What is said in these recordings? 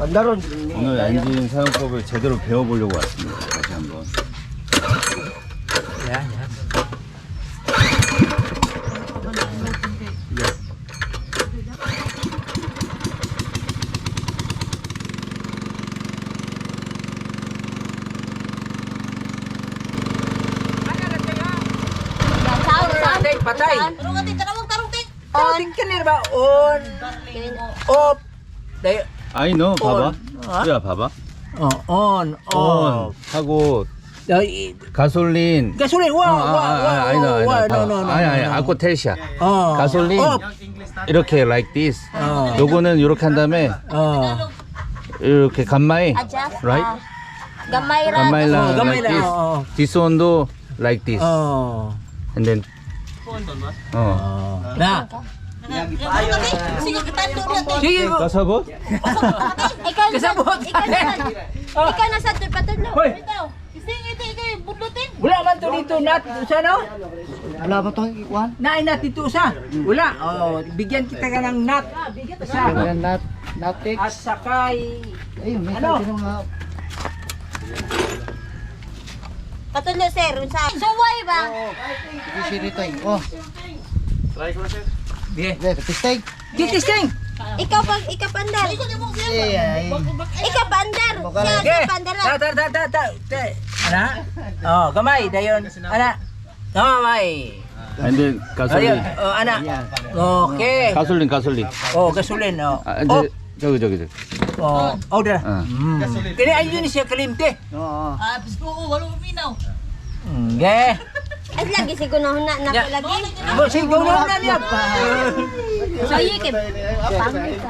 오늘 엔진 사용법을 제대로 배워보려고 왔습니다. 다시 한번. Yan, yan. Saan? Saan? Patay, patay. Tarong atin, tarong, tarong, tin. On. Tingnan ba? On. Off. 아이 너 봐봐. 어? 수야 봐봐. Oh, on. 온 Off. 하고 Day. 가솔린. Gasolin. 어, Wow, 아, wow, 아, wow. 아, 아니다, wow, 아니다. No, no, no. 아니, 아니, no, no. 아코텔시아. 어. 가솔린. Off. 이렇게 like this. 어. 요거는 이렇게 한 다음에 어. 이렇게 간마이. Adjust. Right? ah. Gamay ra. 간마이 어, lang gamay like lang, this. oo. This one도 like this. Oh. And then 어. Oh. Na. Sige, tatlo na tayo. Sige, kasabot? Ikaw na sa Ikaw na sa Ikaw na. Hoy. Sige, ito ikaw bulutin. Wala man to dito nat sa no? Wala ba tong ikuan? Nay nat dito sa. Wala. Oh, bigyan kita ka ng nat. Ah, sa bigyan nat. Natix. At sakay. Ayun, may ano? mga Patuloy sir, unsa? Suway ba? Oh, sige, Oh. Try ko sir. Di. Tistay. Di tistay. Ikaw pag ikaw pa pandar. Ikaw pandar. Siya okay. pandar. Ta ta ta ta ta. Ana? Oh, gamay ah, dayon. Ana. Gamay. Ah, hindi, kasulin. Oh, ana. Okay. Kasulin, kasulin. Oh, kasulin. Oh. Ah, oh. Jogi, jogi, jogi. Oh, oh, dara. Hmm. Kasulin. Kini ayun siya kalimte. Oo. Ah, bisko, oh, walo pinaw. Okay. Hmm, at lagi sigunahon na na ko lagi. Bo sigunahon na niya pa. So you can pangit.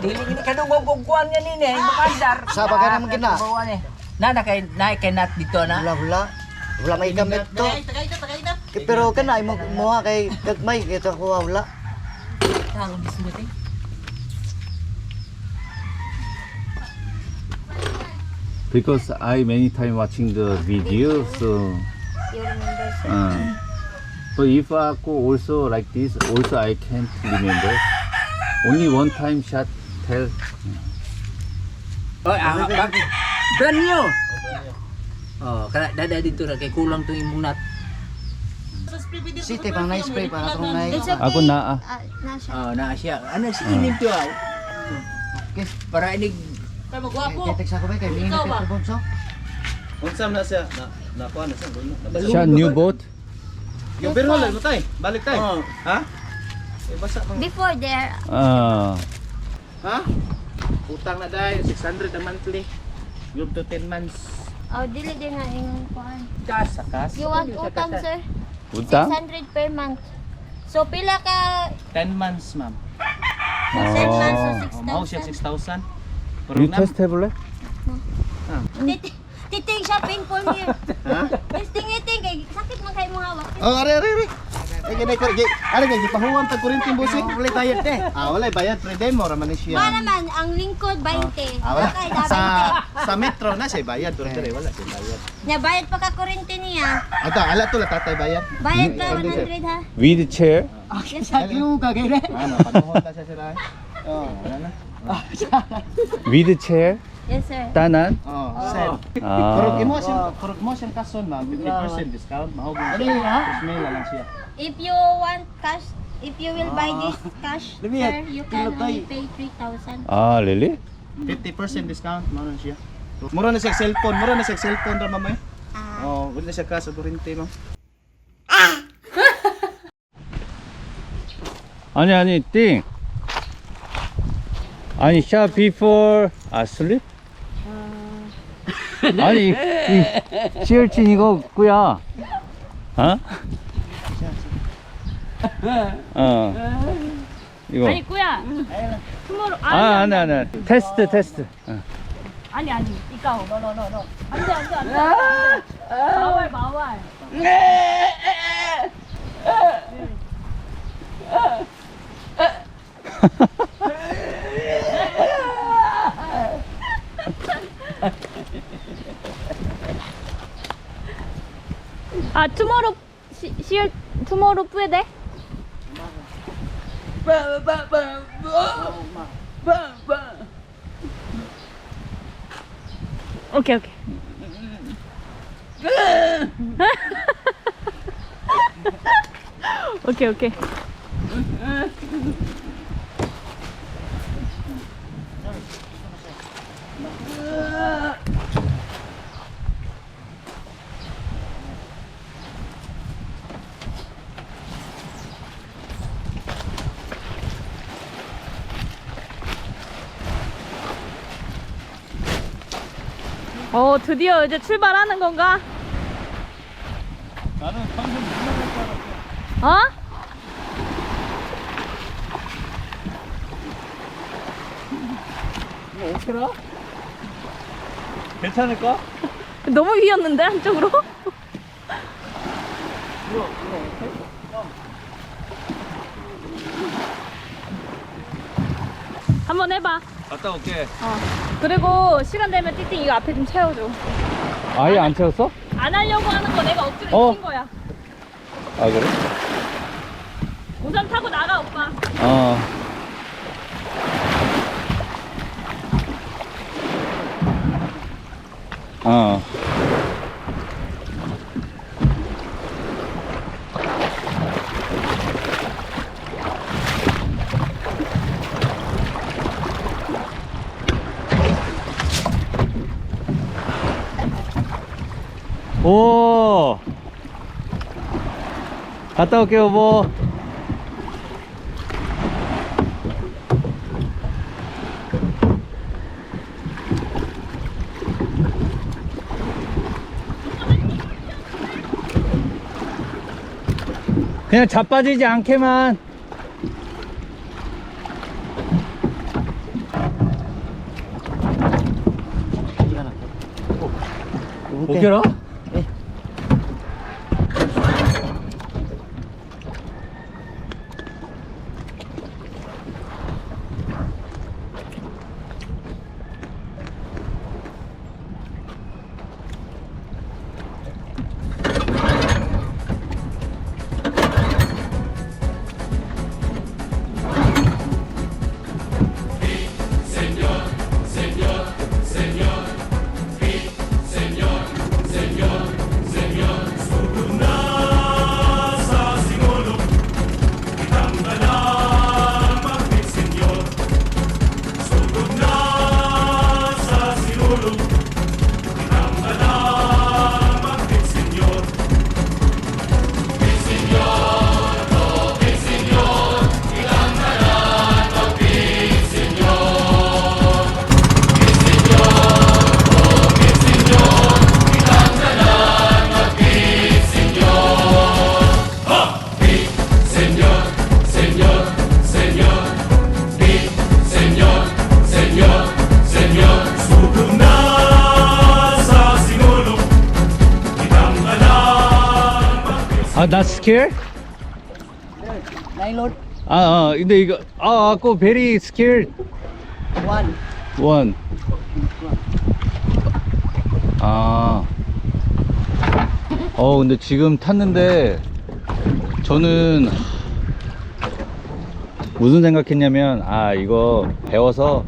Dili ini kadung gugkuan nga ni ni, eh. makandar. Sa bagay naman gina. Na na kay na kay nat dito na. Wala wala. Wala may gamit to. Eh, Pero kana ay mo mo kay gagmay kito ko wala. Because I many time watching the video, so You remember sir. uh, so if I go also like this, also I can't remember. Only one time shot tell. Oh, ah, bag. Brand new. Oh, kana dada dito na kay kulang tong imong nat. City pang nice spray para tong okay. Ako na, ah. Ah, na siya. Oh, na siya. Ano si inim to ah. Okay. Para inig Kaya text ako ba kay mingi kay Bonso. Unsam na siya na nakuha na siya. Shot new boat. Yung pero lang mo tay. Balik tay. Ha? Eh basa pa. Before there, Uh, Ha? Utang na dai 600 a monthly. Yung to 10 months. Oh, dili din na yung kuhan. Kasa, kasa. You want utang, sir? Utang? 600 per month. So, pila ka... 10 months, ma'am. 10 oh. months, so 6,000. Oh, siya 6,000. You test table eh? Ah. Titing siya painful niya. Testing-iting kay sakit man kay mga hawak. Oh, are, are, are. Ay ganay ko. gi- Ano ga gipahuwan tag kuryente busing? Wala bayad te. Ah, wala bayad pre demo ra man Ba siya. naman ang lingkod 20. Ah, wala. Kay Sa dapat sa metro na siya bayad pero dire wala siya bayad. Nya bayad pa ka kuryente niya. Ato, ala to la tatay bayad. Bayad ka 100 ha. With chair? Yes sir. Yung kagay Ano, panuhon ta siya sila. Oh, wala na. With chair? Yes sir. 따난? Oh, sell. Kurog 아, mo siya, kurog mo siya kason ma'am, 50% discount, mahugong. Ano yun ha? Ismail lang siya. If you want cash, if you will buy this cash, sir, you can only pay 3,000. 아, really? 50% discount, mura na siya. Mura na siya cellphone, mura na siya cellphone ra mamay. Ah, Oh, wala na siya kaso kurente ma'am. 아니, 아니, 띵. 아니, shot before, 아, sleep? 아니, 이, 이, 치얼친 이거 꾸야. 어? 어. 이거. 아니 꾸야 투모로 아, 아니 아니, 아니. 테스트, 테스트. 어. 아니 아니 이까오 노노노노 안돼 안돼 안돼 마왈 마왈 아, see, see you tomorrow puede? 오케이, 오케이. 오케이, 오케이. 어, 드디어 이제 출발하는 건가? 나는 방금 지나갈 줄 알았어. 어? 이거 오케라? 괜찮을까? 너무 휘었는데 한쪽으로? 한번 해봐. 갔다 올게. 어. 그리고 시간 되면 띠띠 이거 앞에 좀 채워줘. 아예 안 채웠어? 안 하려고 하는 거 내가 억지로 어. 시킨 거야. 아 그래? 우선 타고 나가 오빠. 어. 어. 오! 갔다 올게요, 여보. 그냥 자빠지지 않게만. 오케라? Not scared? Nylon 아, 아, 근데 이거, 아, 아까 very scared one. one. 아. 어, 근데 지금 탔는데, 저는, 무슨 생각했냐면, 아, 이거 배워서,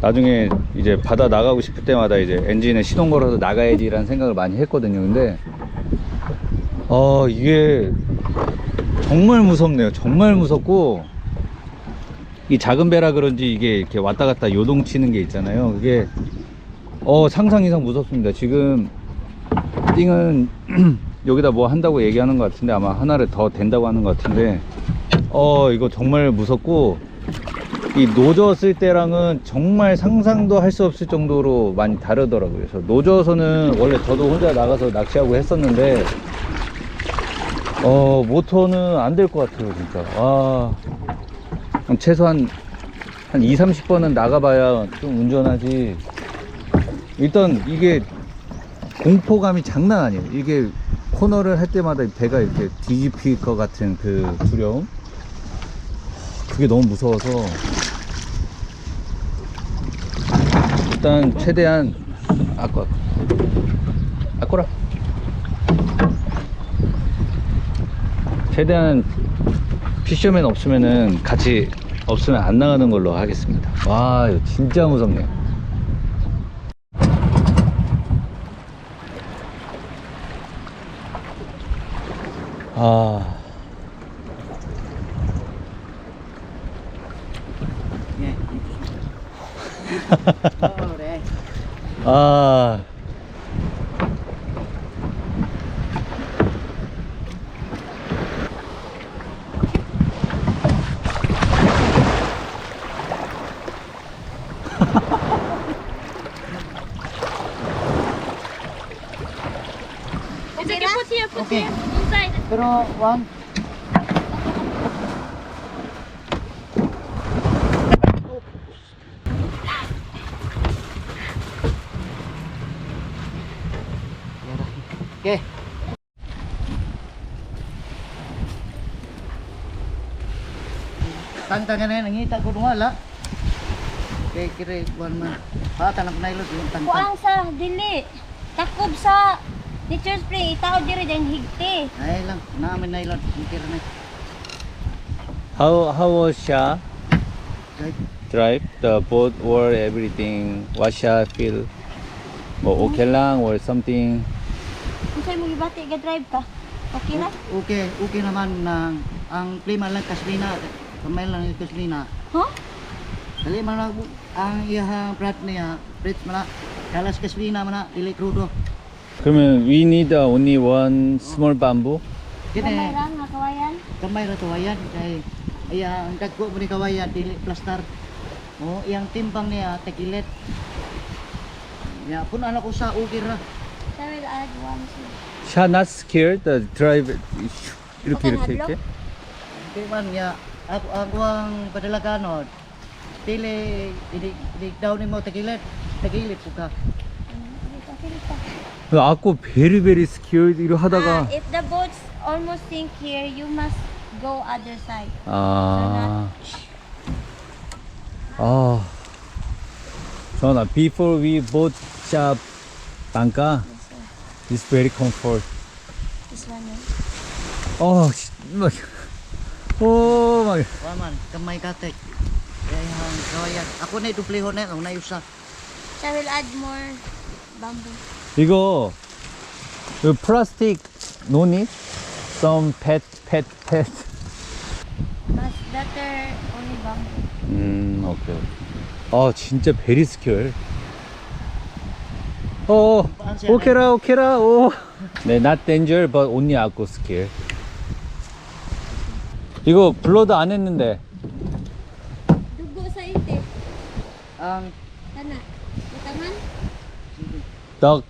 나중에 이제 바다 나가고 싶을 때마다 이제 엔진에 시동 걸어서 나가야지라는 생각을 많이 했거든요. 근데, 어, 이게, 정말 무섭네요. 정말 무섭고 이 작은 배라 그런지 이게 이렇게 왔다 갔다 요동치는 게 있잖아요. 그게 어 상상 이상 무섭습니다. 지금 띵은 여기다 뭐 한다고 얘기하는 것 같은데 아마 하나를 더 된다고 하는 것 같은데 어 이거 정말 무섭고 이 노졌을 때랑은 정말 상상도 할 수 없을 정도로 많이 다르더라고요. 그래서 노져서는 원래 저도 혼자 나가서 낚시하고 했었는데 어 모터는 안 될 것 같아요 진짜. 와 그럼 최소한 한 2, 30번은 나가봐야 좀 운전하지. 일단 이게 공포감이 장난 아니에요. 이게 코너를 할 때마다 배가 이렇게 뒤집힐 것 같은 그 두려움? 그게 너무 무서워서. 일단 최대한 아까 아꼬라 최대한 피셔맨 없으면은 같이 없으면 안 나가는 걸로 하겠습니다. 와, 이거 진짜 무섭네요. 아, Nghe. Ờ, đây. 아. kuan. Okay. Tanta nga na nangita ko nung wala. Okay, kire, kuan man. Pata na panaylot yung tanta. Kuan sa, dili. Takob sa Nature Spring, itaw diri din higti. Ay lang, namin nailot. Kira na. How how was Sha Right. drive the boat or everything? What Sha feel? 뭐 okay lang or something? Unsay mo gibati ga drive ka? Okay na? Okay, okay naman na ang klima lang kaslina. Kamay lang yung kaslina. Huh? Dali man na ang iyang prat niya, prit man na. Kalas kaslina man na, dili krudo. 그러면 we need uh, only one small bamboo? Kamay Kini, ra nga kawayan. kamay ra tuwayan. Kay, iyang dagko mo ni kawayan, dili plastar. O, iyang timbang niya, tekilet. Ya, pun anak ko sa ukir ra. I will add one. sir. Sha not scared the drive 이렇게 Okay, 이렇게 hadlock? 이렇게? Di man niya, ako, ako ang padalaganod. Dili, dili, dili daw ni mo tekilet. Tekilit po ka. Okay ka. 아까 베리베리 스키어 이러 Ah, 하다가 if the boats almost sink here, you must go other side. 아. 아. 전화 before we bought shop banca is very comfort. This one. eh? 어, 씨, 막. 오, 막. Waman, kamay katek. Kaya yung kawayan. Ako na iduplihon na yung nayusa. So I will add more bamboo. 이거 이 플라스틱 노니? Some pet pet pet. Mas better only bamboo. 음, 오케이. 아, 진짜 베리 스킬. 어, 오케라, 오케라, 오. 네, not danger, but only aqua skill. 이거 블러드 안 했는데. Dugo sa ite. Ang Kana. Butangan. 덕.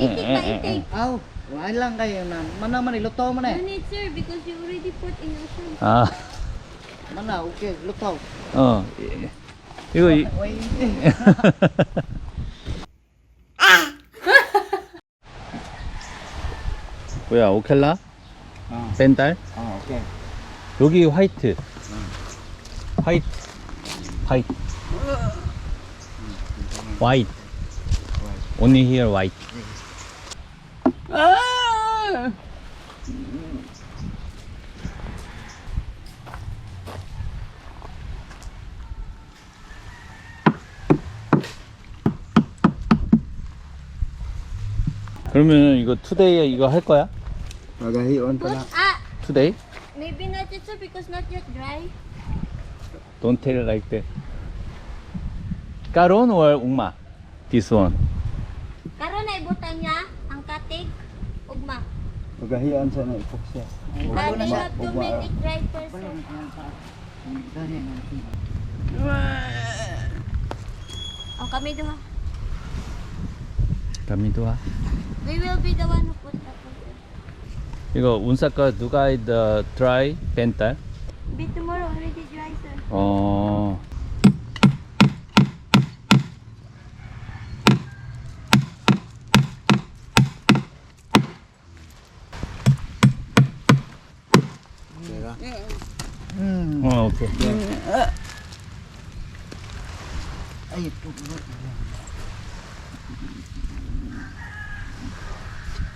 Itik pa itik. aw, wala lang kayo na. Mana man iluto man No eh. need sir because you already put in ocean. 아, Mana, okay, luto. 어. 이- 이거 이, Wait. 뭐야, 오켈라? 어, 벤달? 어, okay. 여기 화이트. 화이트. 화이트. 화이트. Only here white. 그러면 이거 투데이 이거 할 거야? Magahion Put ah 투데이? maybe not yet sir because not yet dry. Don't tell it like that. Karon or ugma? This one. Karon na ibutan niya ang katig ugma. Magahion sa na ipuksa. But you have to make it dry first. sir. Ang kami duha. Kami doa. We will be the one who put the food. 이거 운사카 누가 the dry 벤탈? Be tomorrow already dry sir. 어. Hmm. 어, 오케이. Ay,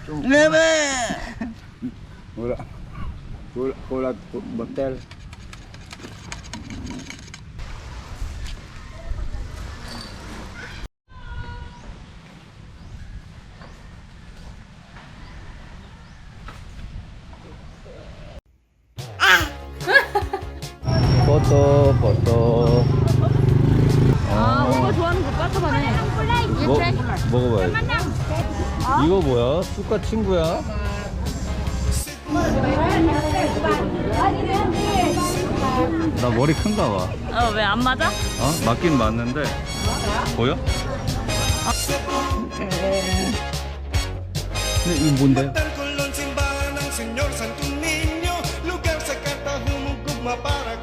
ito. Wala. Kulat Motel. 포토 포토 아, 오빠 좋아하는 거 깔끔하네. 뭐, 먹어봐야지 이거 뭐야? 쑥과 친구야? 나 머리 큰가 봐 어, 왜 안 맞아? 어? 맞긴 맞는데 보여? 근데 이거 뭔데? Santo Niño Lugar para